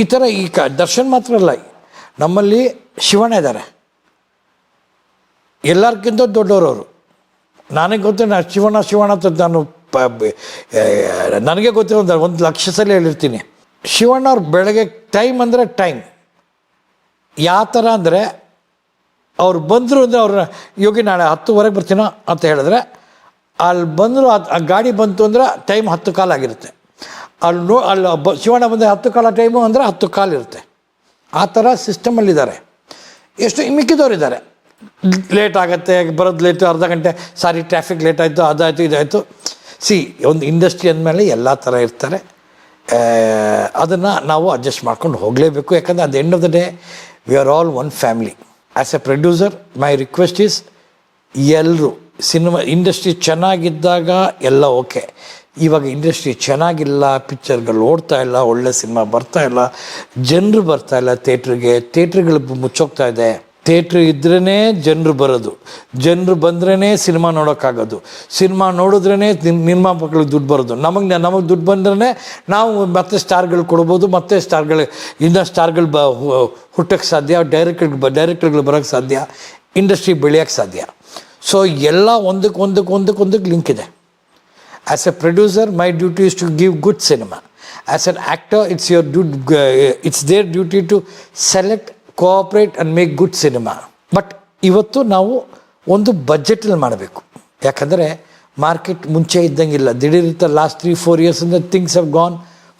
ಈ ಥರ ಈ ಕ, ದರ್ಶನ್ ಮಾತ್ರ ಅಲ್ಲ, ನಮ್ಮಲ್ಲಿ ಶಿವಣ್ಣ ಇದ್ದಾರೆ ಎಲ್ಲರಿಗಿಂತ ದೊಡ್ಡವರು ಅವರು ನನಗೆ ಗೊತ್ತು ನಾನು ಶಿವಣ್ಣ ಶಿವಣ್ಣ ಅಂತ ನಾನು ಪ ನನಗೆ ಗೊತ್ತಿರೋ ಒಂದು ಲಕ್ಷ ಸಲ ಹೇಳಿರ್ತೀನಿ. ಶಿವಣ್ಣ ಅವ್ರು ಬೆಳಗ್ಗೆ ಟೈಮ್ ಅಂದರೆ ಟೈಮ್. ಯಾವ ಥರ ಅಂದರೆ ಅವ್ರು ಬಂದರು ಅಂದರೆ ಅವ್ರ ಯೋಗಿ ನಾಳೆ ಹತ್ತುವರೆಗೆ ಬರ್ತೀನೋ? ಅಂತ ಹೇಳಿದ್ರೆ ಅಲ್ಲಿ ಬಂದರು ಆ ಗಾಡಿ ಬಂತು ಅಂದ್ರೆ ಟೈಮ್ ಹತ್ತು ಕಾಲ ಆಗಿರುತ್ತೆ ಅಲ್ಲಿ ನೋ ಅಲ್ಲಿ ಬ ಶಿವಣ್ಣ ಬಂದರೆ ಹತ್ತು ಕಾಲ ಟೈಮು ಅಂದರೆ ಹತ್ತು ಕಾಲು ಇರುತ್ತೆ. ಆ ಥರ ಸಿಸ್ಟಮಲ್ಲಿದ್ದಾರೆ ಎಷ್ಟು ಮಿಕ್ಕಿದವ್ರು ಇದ್ದಾರೆ. ಲೇಟ್ ಆಗುತ್ತೆ, ಬರೋದು ಲೇಟು ಅರ್ಧ ಗಂಟೆ, ಸಾರಿ ಟ್ರಾಫಿಕ್ ಲೇಟ್ ಆಯಿತು, ಅದಾಯಿತು, ಇದಾಯಿತು. ಸಿ ಒಂದು ಇಂಡಸ್ಟ್ರಿ ಅಂದಮೇಲೆ ಎಲ್ಲ ಥರ ಇರ್ತಾರೆ. ಅದನ್ನು ನಾವು ಅಡ್ಜಸ್ಟ್ ಮಾಡ್ಕೊಂಡು ಹೋಗಲೇಬೇಕು. ಯಾಕಂದರೆ ಅದು end of the day we are all one family as a producer my request is ಎಲ್ಲರೂ ಸಿನಿಮಾ ಇಂಡಸ್ಟ್ರಿ ಚೆನ್ನಾಗಿದ್ದಾಗ ಎಲ್ಲ ಓಕೆ ಇವಾಗ ಇಂಡಸ್ಟ್ರಿ ಚೆನ್ನಾಗಿಲ್ಲ, ಪಿಕ್ಚರ್ಗಳು ಓಡ್ತಾ ಇಲ್ಲ, ಒಳ್ಳೆ ಸಿನಿಮಾ ಬರ್ತಾ ಇಲ್ಲ, ಜನರು ಬರ್ತಾ ಇಲ್ಲ ಥಿಯೇಟ್ರಿಗೆ. ಥಿಯೇಟ್ರ್ಗಳು ಮುಚ್ಚೋಗ್ತಾ ಇದೆ. ಥಿಯೇಟ್ರ್ ಇದ್ರೇ ಜನರು ಬರೋದು. ಜನರು ಬಂದ್ರೇ ಸಿನಿಮಾ ನೋಡೋಕ್ಕಾಗೋದು. ಸಿನಿಮಾ ನೋಡಿದ್ರೇ ನಿರ್ಮಾಪಕರಿಗೆ ದುಡ್ಡು ಬರೋದು. ನಮಗೆ ನಮಗೆ ದುಡ್ಡು ಬಂದ್ರೇ ನಾವು ಮತ್ತೆ ಸ್ಟಾರ್ಗಳು ಕೊಡ್ಬೋದು, ಮತ್ತೆ ಸ್ಟಾರ್ಗಳು, ಇನ್ನೂ ಸ್ಟಾರ್ಗಳು ಬ ಹುಟ್ಟಕ್ಕೆ ಸಾಧ್ಯ ಡೈರೆಕ್ಟರ್ ಡೈರೆಕ್ಟರ್ಗಳು ಬರೋಕ್ಕೆ ಸಾಧ್ಯ, ಇಂಡಸ್ಟ್ರಿ ಬೆಳೆಯೋಕ್ಕೆ ಸಾಧ್ಯ. ಸೊ, ಎಲ್ಲ ಒಂದಕ್ಕೆ ಒಂದಕ್ಕೆ ಒಂದಕ್ಕೆ ಒಂದಕ್ಕೆ ಲಿಂಕ್ ಇದೆ. As a producer my duty is to give good cinema as an actor it's your due it's their duty to select cooperate and make good cinema but ಇವತ್ತು ನಾವು ಒಂದು ಬಜೆಟಲ್ಲಿ ಮಾಡಬೇಕು. ಯಾಕಂದರೆ ಮಾರ್ಕೆಟ್ ಮುಂಚೆ ಇದ್ದಂಗಿಲ್ಲ. ದಿಢೀರಿತ last three four ಇಯರ್ಸಿಂದ things have gone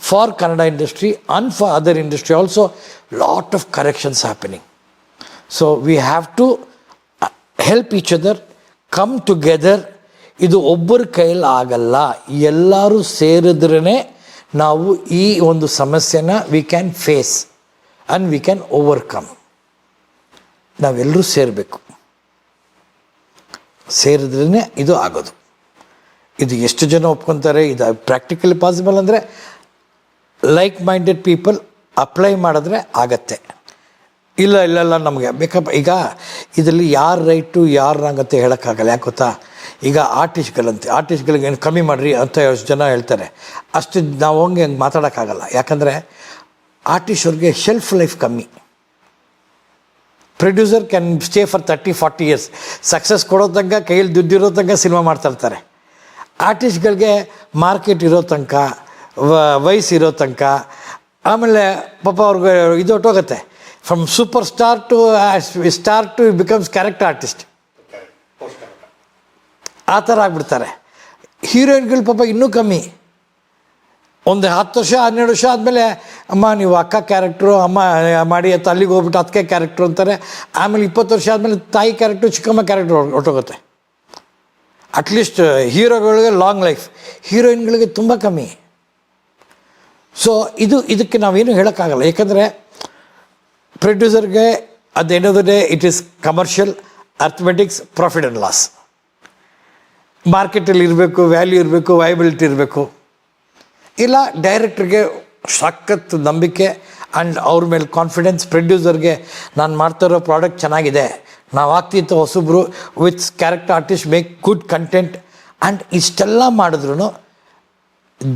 for Kannada industry and for other industry also lot of corrections happening so we have to help each other come together ಇದು ಒಬ್ಬರ ಕೈಯಲ್ಲಿ ಆಗಲ್ಲ. ಎಲ್ಲರೂ ಸೇರಿದ್ರೇ ನಾವು ಈ ಒಂದು ಸಮಸ್ಯೆನ we can face and we can overcome ನಾವೆಲ್ಲರೂ ಸೇರಬೇಕು. ಸೇರಿದ್ರೇ ಇದು ಆಗೋದು. ಇದು ಎಷ್ಟು ಜನ ಒಪ್ಕೊತಾರೆ? ಇದು ಪ್ರಾಕ್ಟಿಕಲಿ ಪಾಸಿಬಲ್ ಅಂದರೆ ಲೈಕ್ ಮೈಂಡೆಡ್ ಪೀಪಲ್ ಅಪ್ಲೈ ಮಾಡಿದ್ರೆ ಆಗತ್ತೆ. ಇಲ್ಲ ಇಲ್ಲ ಇಲ್ಲ, ನಮಗೆ ಬೇಕಪ್ಪ ಈಗ ಇದರಲ್ಲಿ ಯಾರು ರೈಟು ಯಾರು ಅಂತ ಹೇಳೋಕ್ಕಾಗಲ್ಲ. ಯಾಕೆ ಗೊತ್ತಾ? ಈಗ ಆರ್ಟಿಸ್ಟ್ಗಳಂತೆ ಆರ್ಟಿಸ್ಟ್ಗಳಿಗೆ ಏನು ಕಮ್ಮಿ ಮಾಡಿರಿ ಅಂತ ಎಷ್ಟು ಜನ ಹೇಳ್ತಾರೆ. ಅಷ್ಟು ನಾವು ಹಂಗೆ ಹಂಗೆ ಮಾತಾಡೋಕ್ಕಾಗಲ್ಲ. ಯಾಕಂದರೆ ಆರ್ಟಿಸ್ಟ್ವ್ರಿಗೆ ಶೆಲ್ಫ್ ಲೈಫ್ ಕಮ್ಮಿ. Producer can stay for thirty forty years success ಕೊಡೋ ತನಕ ಕೈಯಲ್ಲಿ ದುಡ್ಡಿರೋ ತನಕ ಸಿನಿಮಾ ಮಾಡ್ತಾ ಇರ್ತಾರೆ. ಆರ್ಟಿಸ್ಟ್ಗಳಿಗೆ ಮಾರ್ಕೆಟ್ ಇರೋ ತನಕ ವಯಸ್ಸು ಇರೋ ತನಕ, ಆಮೇಲೆ ಪಾಪ ಅವ್ರಿಗೆ ಇದು ಹೊಟ್ಟೋಗುತ್ತೆ from super star to star to becomes character artist ಆ ಥರ ಆಗ್ಬಿಡ್ತಾರೆ. ಹೀರೋಯಿನ್ಗಳು ಪಾಪ ಇನ್ನೂ ಕಮ್ಮಿ. ಒಂದು ಹತ್ತು ವರ್ಷ, ಹನ್ನೆರಡು ವರ್ಷ ಆದಮೇಲೆ, ಅಮ್ಮ, ನೀವು ಅಕ್ಕ ಕ್ಯಾರೆಕ್ಟ್ರು ಅಮ್ಮ, ಮಾಡಿ ಅಂತ ಅಲ್ಲಿಗೆ ಹೋಗ್ಬಿಟ್ಟು ಅದಕ್ಕೆ ಕ್ಯಾರೆಕ್ಟ್ರು ಅಂತಾರೆ. ಆಮೇಲೆ ಇಪ್ಪತ್ತು ವರ್ಷ ಆದಮೇಲೆ ತಾಯಿ ಕ್ಯಾರೆಕ್ಟ್ರು ಚಿಕ್ಕಮ್ಮ ಕ್ಯಾರೆಕ್ಟ್ರು ಹೊರಟೋಗುತ್ತೆ. ಅಟ್ಲೀಸ್ಟ್ ಹೀರೋಗಳಿಗೆ ಲಾಂಗ್ ಲೈಫ್ ಹೀರೋಯಿನ್ಗಳಿಗೆ ತುಂಬ ಕಮ್ಮಿ. ಸೊ ಇದು, ಇದಕ್ಕೆ ನಾವೇನು ಹೇಳೋಕ್ಕಾಗಲ್ಲ. ಏಕೆಂದರೆ ಪ್ರೊಡ್ಯೂಸರ್ಗೆ ಅದು of day it is commercial arithmetics profit and loss ಮಾರ್ಕೆಟಲ್ಲಿ ಇರಬೇಕು ವ್ಯಾಲ್ಯೂ ಇರಬೇಕು ವೈಬಿಲಿಟಿ ಇರಬೇಕು. ಇಲ್ಲ ಡೈರೆಕ್ಟ್ರಿಗೆ ಸಖತ್ ನಂಬಿಕೆ ಆ್ಯಂಡ್ ಅವ್ರ ಮೇಲೆ ಕಾನ್ಫಿಡೆನ್ಸ್ ಪ್ರೊಡ್ಯೂಸರ್ಗೆ ನಾನು ಮಾಡ್ತಾ ಇರೋ ಪ್ರಾಡಕ್ಟ್ ಚೆನ್ನಾಗಿದೆ. ನಾವು ಆಗ್ತಿತ್ತು ಹೊಸಬ್ರು with character artist make good content and ಇಷ್ಟೆಲ್ಲ ಮಾಡಿದ್ರು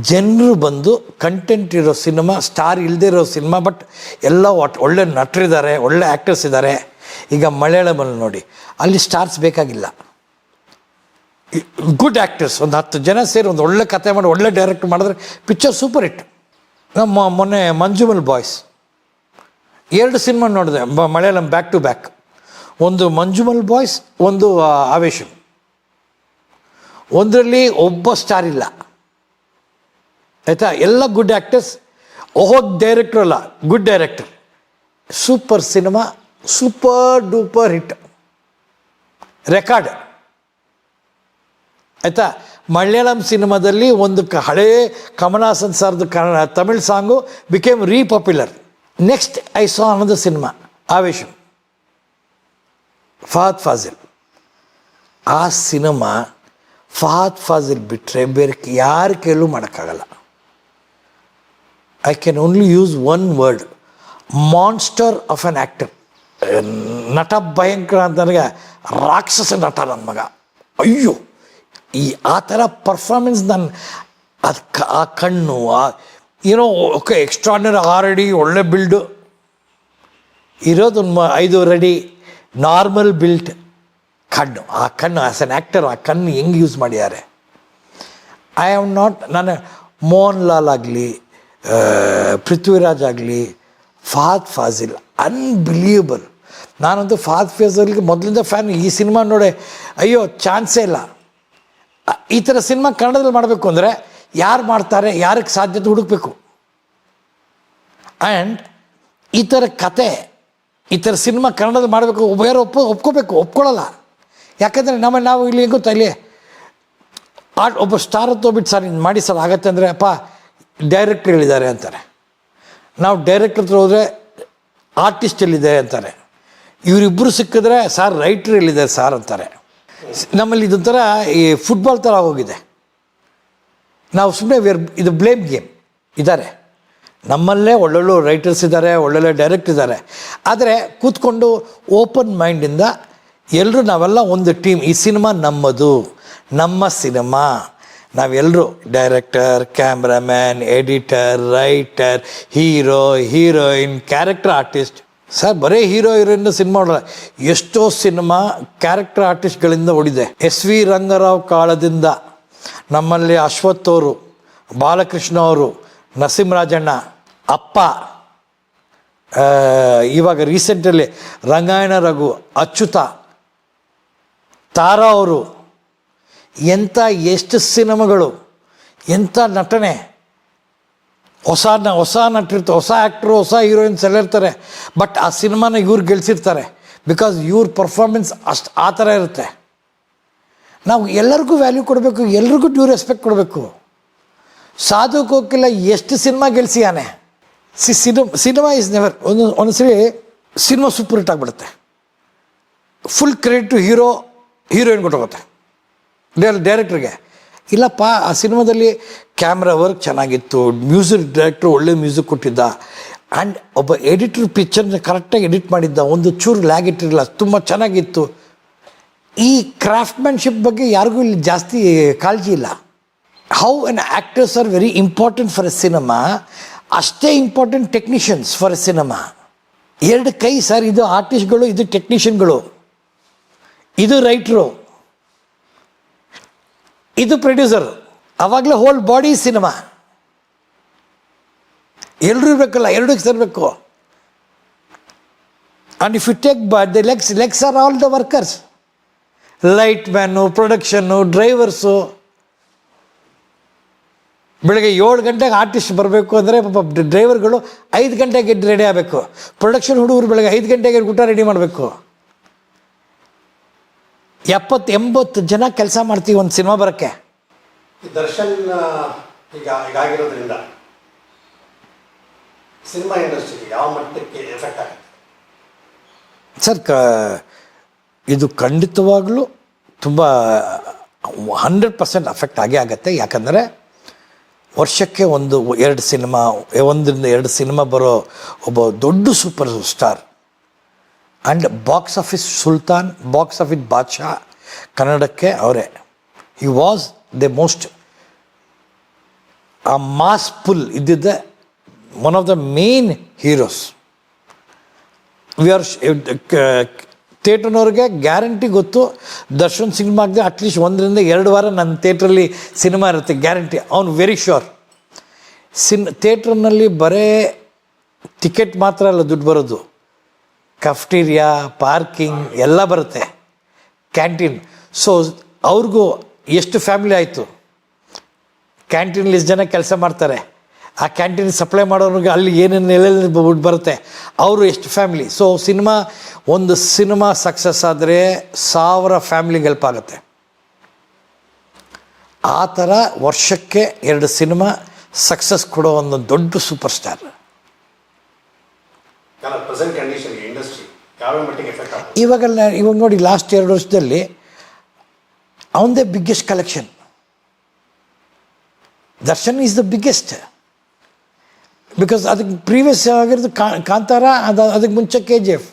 ಜನರು ಬಂದು ಕಂಟೆಂಟ್ ಇರೋ ಸಿನಿಮಾ ಸ್ಟಾರ್ ಇಲ್ಲದೆ ಇರೋ ಸಿನಿಮಾ ಬಟ್ ಎಲ್ಲ ಒಟ್, ಒಳ್ಳೆ ನಟರಿದ್ದಾರೆ, ಒಳ್ಳೆ ಆ್ಯಕ್ಟರ್ಸ್ ಇದ್ದಾರೆ. ಈಗ ಮಲಯಾಳಮಲ್ಲಿ ನೋಡಿ, ಅಲ್ಲಿ ಸ್ಟಾರ್ಸ್ ಬೇಕಾಗಿಲ್ಲ. ಗುಡ್ ಆ್ಯಕ್ಟರ್ಸ್ ಒಂದು ಹತ್ತು ಜನ ಸೇರಿ ಒಂದು ಒಳ್ಳೆ ಕತೆ ಮಾಡಿ, ಒಳ್ಳೆ ಡೈರೆಕ್ಟ್ ಮಾಡಿದ್ರೆ ಪಿಕ್ಚರ್ ಸೂಪರ್ ಹಿಟ್ ನಮ್ಮ ಮೊನ್ನೆ ಮಂಜುಮಲ್ ಬಾಯ್ಸ್ ಎರಡು ಸಿನಿಮಾ ನೋಡಿದೆ ಮಲಯಾಳಂ ಬ್ಯಾಕ್ ಟು ಬ್ಯಾಕ್ ಒಂದು ಮಂಜುಮಲ್ ಬಾಯ್ಸ್ ಒಂದು ಆವೇಶ. ಒಂದರಲ್ಲಿ ಒಬ್ಬ ಸ್ಟಾರ್ ಇಲ್ಲ. ಆಯಿತಾ? ಎಲ್ಲ ಗುಡ್ ಆ್ಯಕ್ಟರ್ಸ್ ಓಹೋ ಡೈರೆಕ್ಟ್ರ್ ಅಲ್ಲ good director super cinema super duper hit record ಆಯಿತಾ? ಮಲಯಾಳಂ ಸಿನಿಮಾದಲ್ಲಿ ಒಂದು ಕ ಹಳೇ ಕಮಲಾಸನ್ ಸರ್ದು Kannada, Tamil song became re popular next I saw ಅನ್ನೋದು ಸಿನಿಮಾ ಆವೇಶಂ ಫಹದ್ ಫಾಜಿಲ್ ಆ ಸಿನಿಮಾ ಫಹದ್ ಫಾಜಿಲ್ ಬಿಟ್ಟರೆ ಬೇರೆ ಯಾರ ಕೈಲೂ ಮಾಡೋಕ್ಕಾಗಲ್ಲ. I can only use one word monster of an actor ನಟ ಭಯಂಕರ ಅಂತ ನನಗೆ ರಾಕ್ಷಸ ನಟ ನನ್ನ ಮಗ. ಅಯ್ಯೋ! ಈ ಆ ಥರ ಪರ್ಫಾರ್ಮೆನ್ಸ್ ನನ್ನ ಅದು ಆ ಕಣ್ಣು, ಆ ಏನೋ ಓಕೆ ಆರು ಅಡಿ ಒಳ್ಳೆ ಬಿಲ್ಡು ಇರೋದು ಐದೂವರೆ ಅಡಿ ನಾರ್ಮಲ್ ಬಿಲ್ಟ್ ಕಣ್ಣು. ಆ ಕಣ್ಣು ಆಸ್ ಅನ್ ಆ್ಯಕ್ಟರ್ ಆ ಕಣ್ಣು ಹೆಂಗೆ ಯೂಸ್ ಮಾಡಿದ್ದಾರೆ? ಐ ಆಮ್ ನಾಟ್ ನಾನು ಮೋಹನ್ ಲಾಲ್ ಆಗಲಿ ಪೃಥ್ವಿರಾಜ್ ಆಗಲಿ ಫಾದ್ ಫಾಜಿಲ್ ಅನ್ಬಿಲಿಯಬಲ್ ನಾನಂತೂ ಫಾದ್ ಫಾಜಿಲ್ಗೆ ಮೊದಲಿಂದ ಫ್ಯಾನ್ ಈ ಸಿನಿಮಾ ನೋಡಿ, ಅಯ್ಯೋ, ಚಾನ್ಸೇ ಇಲ್ಲ. ಈ ಥರ ಸಿನಿಮಾ ಕನ್ನಡದಲ್ಲಿ ಮಾಡಬೇಕು ಅಂದರೆ ಯಾರು ಮಾಡ್ತಾರೆ, ಯಾರಿಗೆ ಸಾಧ್ಯತೆ ಹುಡುಕಬೇಕು? ಆ್ಯಂಡ್ ಈ ಥರ ಕತೆ, ಈ ಥರ ಸಿನಿಮಾ ಕನ್ನಡದಲ್ಲಿ ಮಾಡಬೇಕು ಬೇರೆ ಒಪ್ಪು, ಒಪ್ಕೋಬೇಕು ಒಪ್ಕೊಳ್ಳಲ್ಲ ಯಾಕಂದರೆ ನಮ್ಮ ನಾವು ಇಲ್ಲಿ ಗೊತ್ತಾ, ಇಲ್ಲಿ ಆಟ್ ಒಬ್ಬ ಸ್ಟಾರ್ ತೊಗೊಬಿಟ್ಟು ಸರ್ ಇನ್ನು ಮಾಡಿ, ಸರ್, ಆಗತ್ತೆ ಅಂದರೆ, ಅಪ್ಪ ಡೈರೆಕ್ಟ್ರ್ ಹೇಳಿದ್ದಾರೆ ಅಂತಾರೆ. ನಾವು ಡೈರೆಕ್ಟ್ರ್ ಹತ್ರ ಹೋದರೆ ಆರ್ಟಿಸ್ಟ್ ಎಲ್ಲಿದೆ ಅಂತಾರೆ. ಇವರಿಬ್ಬರು ಸಿಕ್ಕಿದ್ರೆ, ಸರ್ ರೈಟ್ರ್ ಎಲ್ಲಿದ್ದಾರೆ ಸರ್ ಅಂತಾರೆ. ನಮ್ಮಲ್ಲಿ ಇದೊಂಥರ ಈ ಫುಟ್ಬಾಲ್ ಥರ ಹೋಗಿದೆ ನಾವು ಸುಮ್ಮನೆ ವೇರ್ ಇದು ಬ್ಲೇಮ್ ಗೇಮ್ ಇದ್ದಾರೆ. ನಮ್ಮಲ್ಲೇ ಒಳ್ಳೊಳ್ಳೆ ರೈಟರ್ಸ್ ಇದ್ದಾರೆ, ಒಳ್ಳೊಳ್ಳೆ ಡೈರೆಕ್ಟ್ ಇದ್ದಾರೆ. ಆದರೆ ಕೂತ್ಕೊಂಡು ಓಪನ್ ಮೈಂಡಿಂದ ಎಲ್ಲರೂ ನಾವೆಲ್ಲ ಒಂದು ಟೀಮ್ ಈ ಸಿನಿಮಾ ನಮ್ಮದು, ನಮ್ಮ ಸಿನಿಮಾ ನಾವೆಲ್ಲರೂ director cameraman editor writer hero heroine character artist sir, ಬರೀ ಹೀರೋ ಹೀರೋಯಿನ್ ಸಿನಿಮಾ ಎಷ್ಟೋ ಸಿನಿಮಾ ಕ್ಯಾರೆಕ್ಟರ್ ಆರ್ಟಿಸ್ಟ್ಗಳಿಂದ ಓಡಿದೆ. ಎಸ್ ವಿ ರಂಗರಾವ್ ಕಾಲದಿಂದ ನಮ್ಮಲ್ಲಿ ಅಶ್ವಥ್ ಅವರು, ಬಾಲಕೃಷ್ಣ ಅವರು, ನರಸಿಂಹರಾಜಣ್ಣ, ಅಪ್ಪ ಇವಾಗ ರೀಸೆಂಟಲ್ಲಿ ರಂಗಾಯಣ ರಘು, ಅಚ್ಯುತ, ತಾರಾ ಅವರು, ಎಂಥ ಎಷ್ಟು ಸಿನಿಮಾಗಳು, ಎಂಥ ನಟನೆ. ಹೊಸ ನ ಹೊಸ ನಟರಿರ್ತಾರೆ ಹೊಸ ಆ್ಯಕ್ಟ್ರು ಹೊಸ ಹೀರೋಯಿನ್ಸ್ ಎಲ್ಲ ಇರ್ತಾರೆ. ಬಟ್ ಆ ಸಿನಿಮಾನ ಇವ್ರು ಗೆಲ್ಸಿರ್ತಾರೆ. ಬಿಕಾಸ್ ಇವ್ರ ಪರ್ಫಾರ್ಮೆನ್ಸ್ ಅಷ್ಟು ಆ ಥರ ಇರುತ್ತೆ. ನಾವು ಎಲ್ಲರಿಗೂ ವ್ಯಾಲ್ಯೂ ಕೊಡಬೇಕು, ಎಲ್ರಿಗೂ ಡ್ಯೂ ರೆಸ್ಪೆಕ್ಟ್ ಕೊಡಬೇಕು. ಸಾಧು ಕೋಕಿಲ್ಲ ಎಷ್ಟು cinema ಗೆಲ್ಸಿಯಾನೆ see cinema cinema is never ಒಂದು ಒಂದ್ಸರಿ ಸಿನಿಮಾ ಸೂಪರ್ ಹಿಟ್ ಆಗಿಬಿಡುತ್ತೆ. Full credit to hero heroine ಕೊಟ್ಟೋಗುತ್ತೆ ಡೈರೆಕ್ಟ್ರಿಗೆ ಇಲ್ಲಪ್ಪ, ಆ ಸಿನಿಮಾದಲ್ಲಿ ಕ್ಯಾಮ್ರಾ ವರ್ಕ್ ಚೆನ್ನಾಗಿತ್ತು ಮ್ಯೂಸಿಕ್ ಡೈರೆಕ್ಟ್ರು ಒಳ್ಳೆ ಮ್ಯೂಸಿಕ್ ಕೊಟ್ಟಿದ್ದ. ಆ್ಯಂಡ್ ಒಬ್ಬ ಎಡಿಟರ್ ಪಿಕ್ಚರ್ನ ಕರೆಕ್ಟಾಗಿ ಎಡಿಟ್ ಮಾಡಿದ್ದ. ಒಂದು ಚೂರು ಲ್ಯಾಗ್ ಇಟ್ಟಿರಲಿಲ್ಲ, ತುಂಬ ಚೆನ್ನಾಗಿತ್ತು. ಈ ಕ್ರಾಫ್ಟ್ಮ್ಯಾನ್ಶಿಪ್ ಬಗ್ಗೆ ಯಾರಿಗೂ ಇಲ್ಲಿ ಜಾಸ್ತಿ ಕಾಳಜಿ ಇಲ್ಲ. How an actors are very important for a cinema ಅಷ್ಟೇ important technicians for a cinema ಎರಡು ಕೈ ಸರ್, ಇದು ಆರ್ಟಿಸ್ಟ್ಗಳು ಇದು ಟೆಕ್ನಿಷಿಯನ್ಗಳು ಇದು ರೈಟ್ರು ಇದು ಪ್ರೊಡ್ಯೂಸರ್ ಅವಾಗಲೇ ಹೋಲ್ ಬಾಡಿ ಸಿನಿಮಾ ಎಲ್ಲರೂ ಇರಬೇಕಲ್ಲ, ಎರಡು ಸೇರಬೇಕು and if you take but the legs legs are all the workers light man production drivers ಬೆಳಗ್ಗೆ ಏಳು ಗಂಟೆಗೆ ಆರ್ಟಿಸ್ಟ್ ಬರಬೇಕು ಅಂದರೆ ಪಾಪ ಡ್ರೈವರ್ಗಳು ಐದು ಗಂಟೆಗೆ ರೆಡಿ ಆಗಬೇಕು. ಪ್ರೊಡಕ್ಷನ್ ಹುಡುಗರು ಬೆಳಗ್ಗೆ ಐದು ಗಂಟೆಗೆ ಊಟ ರೆಡಿ ಮಾಡಬೇಕು. ಎಪ್ಪತ್ತು ಎಂಬತ್ತು ಜನ ಕೆಲಸ ಮಾಡ್ತೀವಿ ಒಂದು ಸಿನಿಮಾ ಬರೋಕ್ಕೆ. ದರ್ಶನ್ ಈಗ ಈಗಾಗಿರೋದ್ರಿಂದ ಸಿನಿಮಾ ಇಂಡಸ್ಟ್ರಿಗೆ ಯಾವ ಮಟ್ಟಕ್ಕೆ ಎಫೆಕ್ಟ್ ಆಗುತ್ತೆ? ಸರ್ ಕ ಇದು ಖಂಡಿತವಾಗಲೂ ತುಂಬ ಹಂಡ್ರೆಡ್ ಪರ್ಸೆಂಟ್ ಅಫೆಕ್ಟ್ ಆಗೇ ಆಗುತ್ತೆ. ಯಾಕಂದರೆ ವರ್ಷಕ್ಕೆ ಒಂದು ಎರಡು ಸಿನಿಮಾ ಒಂದರಿಂದ ಎರಡು ಸಿನಿಮಾ ಬರೋ ಒಬ್ಬ ದೊಡ್ಡ super star and box office Sultan box office ಬಾದ್ಶಾ ಕನ್ನಡಕ್ಕೆ ಅವರೇ ಹಿ ವಾಸ್ ದ ಮೋಸ್ಟ್ ಆ ಮಾಸ್ ಪುಲ್ ಇದ್ದಿದ್ದ one of the main heroes we are ಥಿಯೇಟ್ರ್ನವ್ರಿಗೆ guarantee ಗೊತ್ತು ದರ್ಶನ್ ಸಿನಿಮಾಗೆ ಅಟ್ಲೀಸ್ಟ್ ಒಂದರಿಂದ ಎರಡು ವಾರ ನನ್ನ ಥಿಯೇಟ್ರಲ್ಲಿ ಸಿನಿಮಾ ಇರುತ್ತೆ ಗ್ಯಾರಂಟಿ ಅವ್ನು ವೆರಿ ಶ್ಯೂರ್ ಸಿನ್ ಥಿಯೇಟ್ರ್ನಲ್ಲಿ ಬರೇ ಟಿಕೆಟ್ ಮಾತ್ರ ಅಲ್ಲ ದುಡ್ಡು ಬರೋದು ಕಫ್ಟೀರಿಯಾ ಪಾರ್ಕಿಂಗ್ ಎಲ್ಲ ಬರುತ್ತೆ. ಕ್ಯಾಂಟೀನ್ ಸೊ ಅವ್ರಿಗೂ ಎಷ್ಟು ಫ್ಯಾಮಿಲಿ ಆಯಿತು? ಕ್ಯಾಂಟೀನಲ್ಲಿ ಎಷ್ಟು ಜನ ಕೆಲಸ ಮಾಡ್ತಾರೆ. ಆ ಕ್ಯಾಂಟೀನ್ ಸಪ್ಲೈ ಮಾಡೋರಿಗೆ ಅಲ್ಲಿ ಏನೇನು ಎಲ್ಲೆಲ್ಲಿ ಬರುತ್ತೆ? ಅವರು ಎಷ್ಟು ಫ್ಯಾಮಿಲಿ ಸೊ ಸಿನಿಮಾ ಒಂದು ಸಿನಿಮಾ ಸಕ್ಸಸ್ ಆದರೆ ಸಾವಿರ ಫ್ಯಾಮಿಲಿಗೆ ಹೆಲ್ಪ್ ಆಗುತ್ತೆ. ಆ ಥರ ವರ್ಷಕ್ಕೆ ಎರಡು ಸಿನಿಮಾ ಸಕ್ಸಸ್ ಕೊಡೋ ಒಂದು ದೊಡ್ಡ ಸೂಪರ್ ಸ್ಟಾರ್ ಪ್ರೆಸೆಂಟ್ ಕಂಡೀಷನ್ಗೆ ಇಂಡಸ್ಟ್ರಿ ಯಾವ ಮಟ್ಟಿಗೆ ಎಫೆಕ್ಟ್ ಆಗುತ್ತೆ ಇವಾಗ ಇವಾಗ ನೋಡಿ ಲಾಸ್ಟ್ ಎರಡು ವರ್ಷದಲ್ಲಿ ಅವನದೇ biggest collection Darshan is the biggest because ಅದಕ್ಕೆ ಪ್ರೀವಿಯಸ್ ಆಗಿರೋದು ಕಾಂತಾರ ಅದು ಅದಕ್ಕೆ ಮುಂಚೆ K G F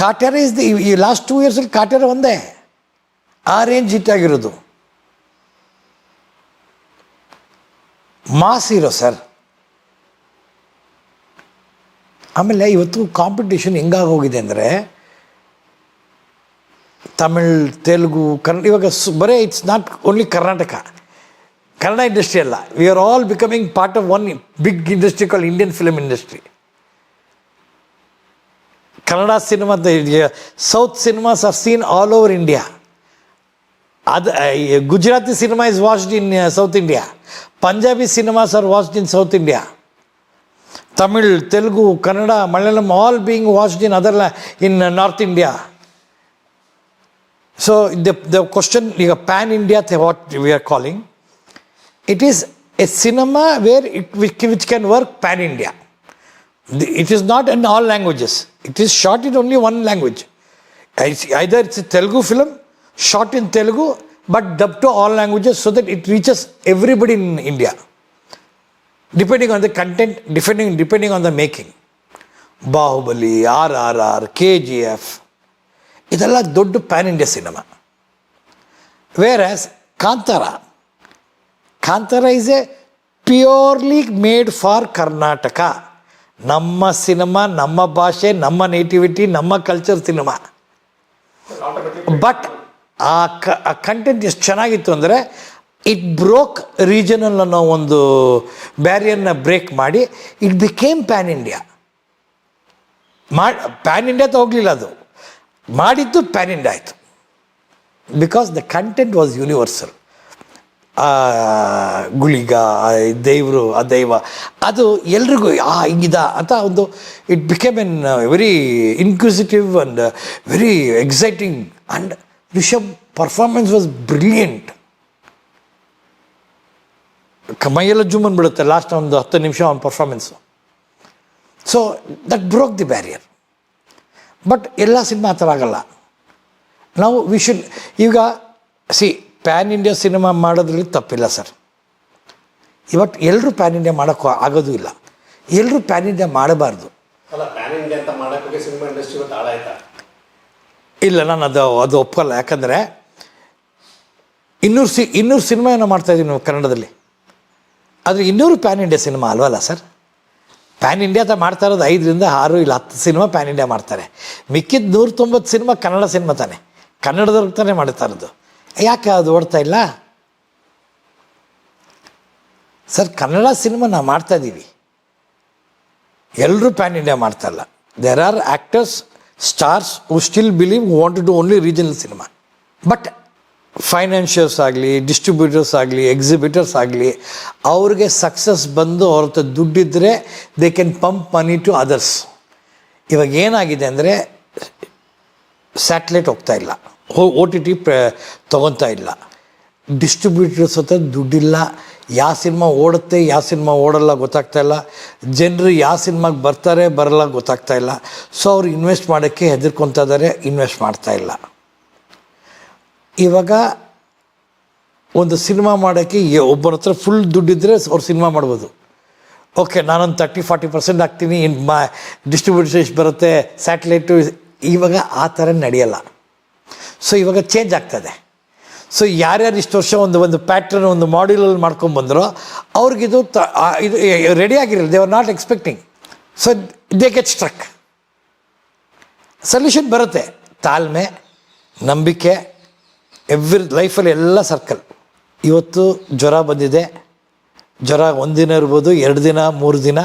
Kaatera? Is the ಈ ಲಾಸ್ಟ್ ಟೂ ಇಯರ್ಸಲ್ಲಿ ಕಾಟ್ಯಾರ ಒಂದೇ. ಆ ರೇಂಜ್ ಹಿಟ್ ಆಗಿರೋದು. ಮಾಸ್ ಇರೋ ಸರ್ ಆಮೇಲೆ ಇವತ್ತು ಕಾಂಪಿಟೇಷನ್ ಹೆಂಗಾಗಿ ಹೋಗಿದೆ ಅಂದರೆ ತಮಿಳ್, ತೆಲುಗು ಕನ್ನಡ ಇವಾಗ ಸು, ಬರೀ it's not only Karnataka. Kannada industry ಅಲ್ಲ. We are all becoming part of one big industry call Indian film industry Kannada cinema south cinemas are seen all over India ಅದು Gujarati cinema is watched in south India Punjabi cinemas are watched in south India Tamil, Telugu, Kannada, Malayalam, all being watched in other in North India. So the, the question, pan India, what we are calling, it is a cinema where it which can work pan India. It is not in all languages. It is shot in only one language. Either it's a Telugu film shot in Telugu but dubbed to all languages so that it reaches everybody in India. Depending on the content depending depending on the making Baahubali R R R K G F ಇದೆಲ್ಲ ದೊಡ್ಡ pan India cinema where as Kantara Kantara is a purely made for Karnataka ನಮ್ಮ cinema ನಮ್ಮ ಭಾಷೆ, ನಮ್ಮ nativity ನಮ್ಮ culture cinema but ಆ ಕ content ಎಷ್ಟು ಚೆನ್ನಾಗಿತ್ತು ಅಂದರೆ ಇಟ್ ಬ್ರೋಕ್ ರೀಜನಲ್ ಅನ್ನೋ ಒಂದು ಬ್ಯಾರಿಯರ್ನ ಬ್ರೇಕ್ ಮಾಡಿ ಇಟ್ ಬಿಕೇಮ್ ಪ್ಯಾನ್ ಇಂಡಿಯಾ ಮಾಡಿ ಪ್ಯಾನ್ ಇಂಡಿಯಾ ಹೋಗಲಿಲ್ಲ ಅದು. ಮಾಡಿದ್ದು ಪ್ಯಾನ್ ಇಂಡಿಯಾ ಆಯಿತು. Because the content was universal Guliga ದೇವರು, ಆ ದೈವ, ಅದು ಎಲ್ರಿಗೂ, ಆ, ಹಿಂಗಿದ ಅಂತ ಒಂದು it became an very inquisitive and very exciting and Rishab performance was brilliant ಮೈಯೆಲ್ಲ ಜುಮ್ಮನ್ ಬಿಡುತ್ತೆ ಲಾಸ್ಟ್ ಒಂದು ಹತ್ತು ನಿಮಿಷ ಅವ್ನ performance so that broke the barrier but ಎಲ್ಲ ಸಿನಿಮಾ ಆ ಥರ ಆಗಲ್ಲ. ನಾವು ವಿ ಶುಡ್ ಈಗ ಸಿ ಪ್ಯಾನ್ ಇಂಡಿಯಾ ಸಿನಿಮಾ ಮಾಡೋದ್ರಲ್ಲಿ ತಪ್ಪಿಲ್ಲ ಸರ್. ಇವತ್ತು ಎಲ್ಲರೂ ಪ್ಯಾನ್ ಇಂಡಿಯಾ ಮಾಡೋಕ್ಕೂ ಆಗೋದು ಇಲ್ಲ. ಎಲ್ಲರೂ ಪ್ಯಾನ್ ಇಂಡಿಯಾ ಮಾಡಬಾರ್ದು. ಇಲ್ಲ ನಾನು ಅದು ಅದು ಒಪ್ಪಲ್ಲ ಯಾಕಂದರೆ ಇನ್ನೂರು ಸಿ ಇನ್ನೂರು ಸಿನಿಮಾ ಏನೋ ಮಾಡ್ತಾಯಿದ್ದೀವಿ ನಾವು ಕನ್ನಡದಲ್ಲಿ. ಆದರೆ ಇನ್ನೂರು ಪ್ಯಾನ್ ಇಂಡಿಯಾ ಸಿನಿಮಾ ಅಲ್ವಲ್ಲ ಸರ್ ಪ್ಯಾನ್ ಇಂಡಿಯಾ ಅಂತ ಮಾಡ್ತಾ ಇರೋದು ಐದರಿಂದ ಆರು ಇಲ್ಲ ಹತ್ತು ಸಿನಿಮಾ ಪ್ಯಾನ್ ಇಂಡಿಯಾ ಮಾಡ್ತಾರೆ. ಮಿಕ್ಕಿದ ನೂರ ತೊಂಬತ್ತು ಸಿನಿಮಾ ಕನ್ನಡ ಸಿನಿಮಾ ತಾನೆ. ಕನ್ನಡದವ್ರಿಗೆ ತಾನೇ ಮಾಡ್ತಾ ಇರೋದು. ಯಾಕೆ ಅದು ಓಡ್ತಾ ಇಲ್ಲ? ಸರ್ ಕನ್ನಡ ಸಿನಿಮಾ ನಾವು ಮಾಡ್ತಾ ಇದ್ದೀವಿ ಎಲ್ಲರೂ ಪ್ಯಾನ್ ಇಂಡಿಯಾ ಮಾಡ್ತಾ ಇಲ್ಲ. There are actors stars who still believe want to only regional cinema but financiers ಆಗಲಿ ಡಿಸ್ಟ್ರಿಬ್ಯೂಟರ್ಸ್ ಆಗಲಿ ಎಕ್ಸಿಬಿಟರ್ಸ್ ಆಗಲಿ, ಅವ್ರಿಗೆ ಸಕ್ಸಸ್ ಬಂದು ಅವ್ರ ಹತ್ರ ದುಡ್ಡಿದ್ದರೆ they can pump money to others ಇವಾಗ ಏನಾಗಿದೆ ಅಂದರೆ ಸ್ಯಾಟ್ಲೈಟ್ ಹೋಗ್ತಾ ಇಲ್ಲ. ಓ ಟಿ ಟಿ ತೊಗೊತಾ ಇಲ್ಲ. ಡಿಸ್ಟ್ರಿಬ್ಯೂಟರ್ಸ್ ಹತ್ರ ದುಡ್ಡಿಲ್ಲ. ಯಾವ ಸಿನಿಮಾ ಓಡುತ್ತೆ ಯಾವ ಸಿನಿಮಾ ಓಡಲ್ಲ ಗೊತ್ತಾಗ್ತಾ ಇಲ್ಲ. ಜನರು ಯಾವ ಸಿನಿಮಾಗೆ ಬರ್ತಾರೆ, ಬರಲ್ಲ ಗೊತ್ತಾಗ್ತಾ ಇಲ್ಲ. ಸೊ ಅವ್ರು ಇನ್ವೆಸ್ಟ್ ಮಾಡೋಕ್ಕೆ ಹೆದರ್ಕೊತಾ ಇದ್ದಾರೆ ಇನ್ವೆಸ್ಟ್ ಮಾಡ್ತಾ ಇಲ್ಲ. ಇವಾಗ ಒಂದು ಸಿನಿಮಾ ಮಾಡೋಕ್ಕೆ ಒಬ್ಬರ ಹತ್ರ ಫುಲ್ ದುಡ್ಡಿದ್ದರೆ ಅವ್ರು ಸಿನಿಮಾ ಮಾಡ್ಬೋದು. ಓಕೆ ನಾನೊಂದು ತರ್ಟಿ ಫಾರ್ಟಿ ಪರ್ಸೆಂಟ್ ಹಾಕ್ತೀನಿ, ಇನ್ ಮಾ ಡಿಸ್ಟ್ರಿಬ್ಯೂಷನ್ ಎಷ್ಟು ಬರುತ್ತೆ ಸ್ಯಾಟಲೈಟು ಇವಾಗ ಆ ಥರ ನಡೆಯಲ್ಲ. ಸೊ ಇವಾಗ ಚೇಂಜ್ ಆಗ್ತದೆ. ಸೊ ಯಾರ್ಯಾರು ಇಷ್ಟು ವರ್ಷ ಒಂದು ಒಂದು ಪ್ಯಾಟ್ರನ್ ಒಂದು ಮಾಡ್ಯೂಲಲ್ಲಿ ಮಾಡ್ಕೊಂಬಂದ್ರೋ ಅವ್ರಿಗಿದು ತ ಇದು ರೆಡಿ ಆಗಿರಲ್ಲ. They are not expecting so they get struck solution ಬರುತ್ತೆ. ತಾಳ್ಮೆ, ನಂಬಿಕೆ ಎವ್ರಿ ಲೈಫಲ್ಲಿ ಎಲ್ಲ ಸರ್ಕಲ್ ಇವತ್ತು ಜ್ವರ ಬಂದಿದೆ. ಜ್ವರ ಒಂದಿನ ಇರ್ಬೋದು ಎರಡು ದಿನ ಮೂರು ದಿನ.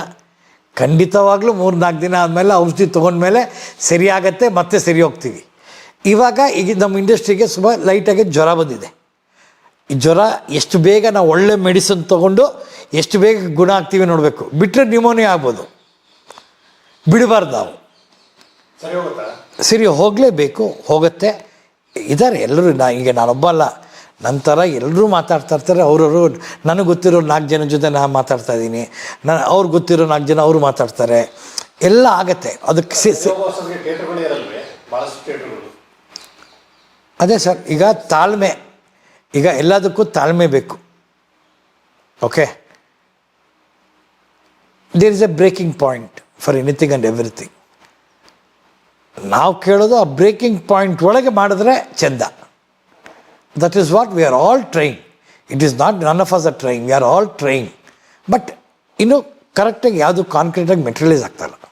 ಖಂಡಿತವಾಗ್ಲೂ ಮೂರು ನಾಲ್ಕು ದಿನ ಆದಮೇಲೆ ಔಷಧಿ ತೊಗೊಂಡ್ಮೇಲೆ ಸರಿಯಾಗತ್ತೆ ಆಗತ್ತೆ ಮತ್ತೆ ಸರಿ ಹೋಗ್ತೀವಿ. ಇವಾಗ ಈಗ ನಮ್ಮ ಇಂಡಸ್ಟ್ರಿಗೆ ಸುಮ ಲೈಟಾಗಿ ಜ್ವರ ಬಂದಿದೆ. ಈ ಜ್ವರ ಎಷ್ಟು ಬೇಗ ನಾವು ಒಳ್ಳೆ ಮೆಡಿಸಿನ್ ತೊಗೊಂಡು ಎಷ್ಟು ಬೇಗ ಗುಣ ಆಗ್ತೀವಿ ನೋಡಬೇಕು. ಬಿಟ್ಟರೆ ನ್ಯೂಮೋನಿಯಾ ಆಗ್ಬೋದು. ಬಿಡಬಾರ್ದು ನಾವು. ಸರಿ ಹೋಗಲೇಬೇಕು ಹೋಗುತ್ತೆ. ಇದ್ದಾರೆ ಎಲ್ಲರೂ ನಾ, ಈಗ ನಾನೊಬ್ಬ ಅಲ್ಲ. ಥರ ಎಲ್ಲರೂ ಮಾತಾಡ್ತಾ ಇರ್ತಾರೆ, ಅವರವರು ನನಗೆ ಗೊತ್ತಿರೋ ನಾಲ್ಕು ಜನ ಜೊತೆ ನಾನು ಮಾತಾಡ್ತಾ ಇದ್ದೀನಿ. ನಾನು ಅವ್ರಿಗೆ ಗೊತ್ತಿರೋ ನಾಲ್ಕು ಜನ ಅವರು ಮಾತಾಡ್ತಾರೆ. ಎಲ್ಲ ಆಗತ್ತೆ. ಅದಕ್ಕೆ ಸಿ ಅದೇ ಸರ್, ಈಗ ತಾಳ್ಮೆ, ಈಗ ಎಲ್ಲದಕ್ಕೂ ತಾಳ್ಮೆ ಬೇಕು. Okay? There is a breaking point for anything and everything ನಾವು ಕೇಳೋದು ಆ ಬ್ರೇಕಿಂಗ್ ಪಾಯಿಂಟ್ ಒಳಗೆ ಮಾಡಿದ್ರೆ ಚೆಂದ. That is what we are all train it is not none of us a train we are all train but ಇನ್ನೂ ಕರೆಕ್ಟಾಗಿ ಯಾವುದು ಕಾನ್ಕ್ರೀಟಾಗಿ materialise ಆಗ್ತಾಯಿಲ್ಲ